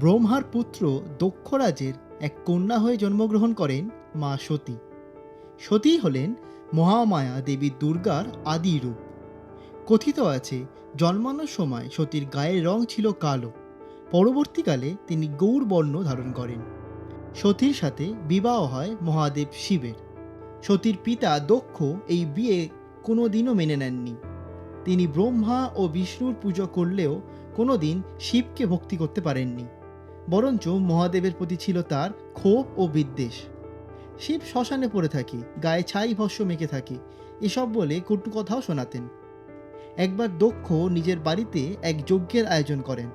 ব্রহ্মার পুত্র দক্ষরাজের এক কন্যা হয়ে জন্মগ্রহণ করেন মা সতী। সতী হলেন মহামায়া দেবী দুর্গার আদি রূপ। কথিত আছে, জন্মানোর সময় সতীর গায়ের রং ছিল কালো। পরবর্তীকালে তিনি গৌর বর্ণ ধারণ করেন। সতীর সাথে বিবাহ হয় মহাদেব শিবের। সতীর পিতা দক্ষ এই বিয়ে কোনোদিনও মেনে নেননি। তিনি ব্রহ্মা ও বিষ্ণুর পুজো করলেও কোনোদিন শিবকে ভক্তি করতে পারেননি। বরঞ্চ মহাদেবের প্রতি ছিল তার ক্ষোভ ও বিদ্বেষ। শিব শ্মশানে পড়ে থাকে, গায়ে ছাই ভস্য মেখে থাকে, এসব বলে কটু কথাও শোনাতেন। একবার দক্ষ নিজের বাড়িতে এক যজ্ঞের আয়োজন করেন,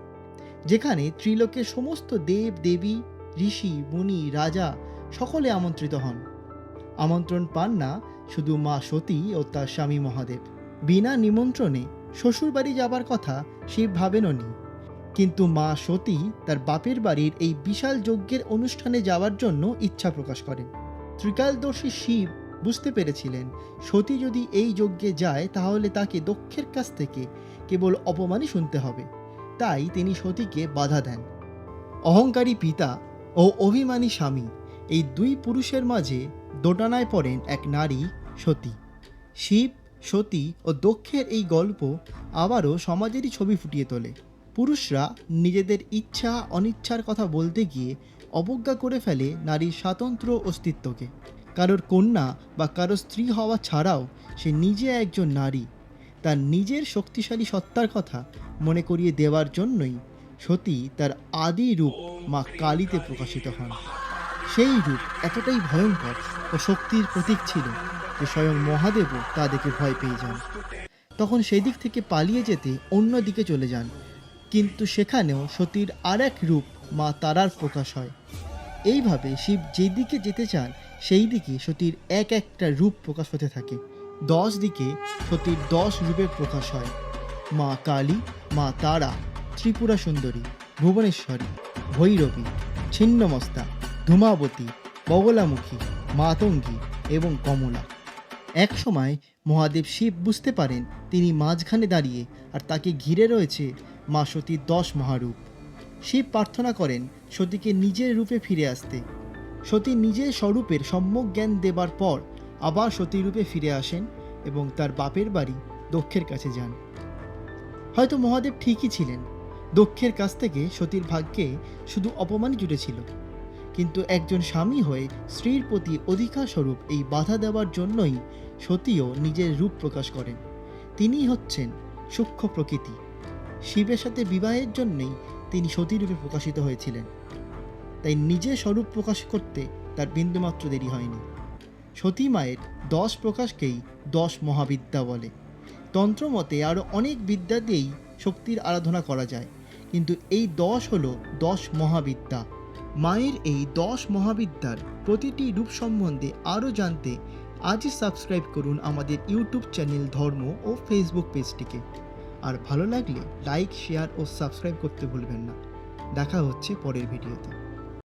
যেখানে ত্রিলোকের সমস্ত দেব, দেবী, ঋষি, মুনি, রাজা সকলে আমন্ত্রিত হন। আমন্ত্রণ পান না শুধু মা সতী ও তার স্বামী মহাদেব। বিনা নিমন্ত্রণে শ্বশুরবাড়ি যাবার কথা শিব ভাবেনও নি কিন্তু মা সতী তার বাপের বাড়ির এই বিশাল যজ্ঞের অনুষ্ঠানে যাওয়ার জন্য ইচ্ছা প্রকাশ করেন। ত্রিকালদর্শী শিব বুঝতে পেরেছিলেন, সতী যদি এই যজ্ঞে যায় তাহলে তাকে দক্ষের কাছ থেকে কেবল অপমানই শুনতে হবে। তাই তিনি সতীকে বাধা দেন। অহংকারী পিতা ও অভিমানী স্বামী এই দুই পুরুষের মাঝে দোটানায় পড়েন এক নারী, সতী। শিব, সতী ও দক্ষের এই গল্প আবারও সমাজেরই ছবি ফুটিয়ে তোলে। পুরুষরা নিজেদের ইচ্ছা, অনিচ্ছার কথা বলতে গিয়ে অবজ্ঞা করে ফেলে নারীর স্বাতন্ত্র্য অস্তিত্বকে। কারোর কন্যা বা কারোর স্ত্রী হওয়া ছাড়াও সে নিজে একজন নারী। তার নিজের শক্তিশালী সত্তার কথা মনে করিয়ে দেওয়ার জন্যই সতী তার আদি রূপ মা কালীতে প্রকাশিত হন। সেই রূপ এতটাই ভয়ঙ্কর ও শক্তির প্রতীক ছিল যে স্বয়ং মহাদেবও তা দেখে ভয় পেয়ে যান। তখন সেদিক থেকে পালিয়ে যেতে অন্য দিকে চলে যান কিন্তু সেখানেও সতীর আর এক রূপ মা তারার প্রকাশ হয়। এইভাবে শিব যেদিকে যেতে চান সেই দিকে সতীর এক একটা রূপ প্রকাশ হতে থাকে। দশ দিকে সতীর দশ রূপের প্রকাশ হয়। মা কালী, মা তারা, ত্রিপুরা সুন্দরী, ভুবনেশ্বরী, ভৈরবী, ছিন্নমস্তা, ধূমাবতী, বগলামুখী, মাতঙ্গী এবং কমলা। এক সময় মহাদেব শিব বুঝতে পারেন তিনি মাঝখানে দাঁড়িয়ে আর তাকে ঘিরে রয়েছে মা সতীর দশ মহারূপ। শিব প্রার্থনা করেন সতীকে নিজের রূপে ফিরে আসতে। সতী নিজের স্বরূপের সম্যক জ্ঞান দেবার পর আবার সতী রূপে ফিরে আসেন এবং তার বাপের বাড়ি দক্ষের কাছে যান। হয়তো মহাদেব ঠিকই ছিলেন। দক্ষের কাছ থেকে সতীর ভাগ্যে শুধু অপমানই জুটেছিল কিন্তু একজন স্বামী হয়ে স্ত্রীর প্রতি অধিকার স্বরূপ এই বাধা দেওয়ার জন্যই সতীও নিজের রূপ প্রকাশ করেন। তিনিই হচ্ছেন সূক্ষ্ম প্রকৃতি। শিবের সাথে বিবাহের জন্যই তিনি সতীরূপে প্রকাশিত হয়েছিলেন। তাই নিজের স্বরূপ প্রকাশ করতে তার বিন্দুমাত্র দেরি হয়নি। সতী মায়ের দশ প্রকাশকেই দশ মহাবিদ্যা বলে। তন্ত্রমতে আরও অনেক বিদ্যা দিয়েই শক্তির আরাধনা করা যায়। কিন্তু এই দশ হলো দশ মহাবিদ্যা। মায়ের এই দশ মহাবিদ্যার প্রতিটি রূপ সম্বন্ধে আরও জানতে আজই সাবস্ক্রাইব করুন আমাদের ইউটিউব চ্যানেল ধর্ম ও ফেসবুক পেজটিকে। আর ভালো লাগলে লাইক, শেয়ার ও সাবস্ক্রাইব করতে ভুলবেন না। দেখা হচ্ছে পরের ভিডিওতে।